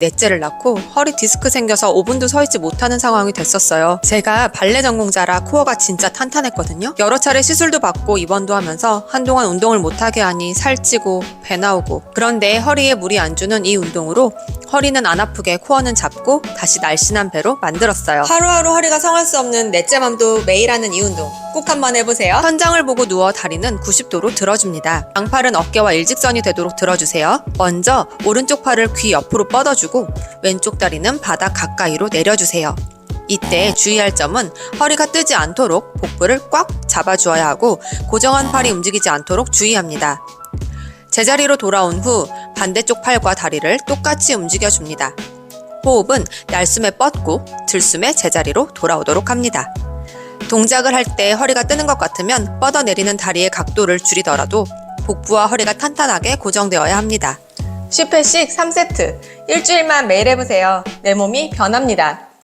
넷째를 낳고 허리 디스크 생겨서 5분도 서 있지 못하는 상황이 됐었어요. 제가 발레 전공자라 코어가 진짜 탄탄했거든요. 여러 차례 시술도 받고 입원도 하면서 한동안 운동을 못하게 하니 살찌고 배 나오고 그런데 허리에 무리 안 주는 이 운동으로 허리는 안 아프게 코어는 잡고 다시 날씬한 배로 만들었어요. 하루하루 허리가 성할 수 없는 넷째 맘도 매일 하는 이 운동 꼭 한번 해보세요. 현장을 보고 누워 다리는 90도로 들어줍니다. 양팔은 어깨와 일직선이 되도록 들어주세요. 먼저 오른쪽 팔을 귀 옆으로 뻗어주고 왼쪽 다리는 바닥 가까이로 내려주세요. 이때 주의할 점은 허리가 뜨지 않도록 복부를 꽉 잡아주어야 하고 고정한 팔이 움직이지 않도록 주의합니다. 제자리로 돌아온 후 반대쪽 팔과 다리를 똑같이 움직여줍니다. 호흡은 날숨에 뻗고 들숨에 제자리로 돌아오도록 합니다. 동작을 할 때 허리가 뜨는 것 같으면 뻗어내리는 다리의 각도를 줄이더라도 복부와 허리가 탄탄하게 고정되어야 합니다. 10회씩 3세트. 일주일만 매일 해보세요. 내 몸이 변합니다.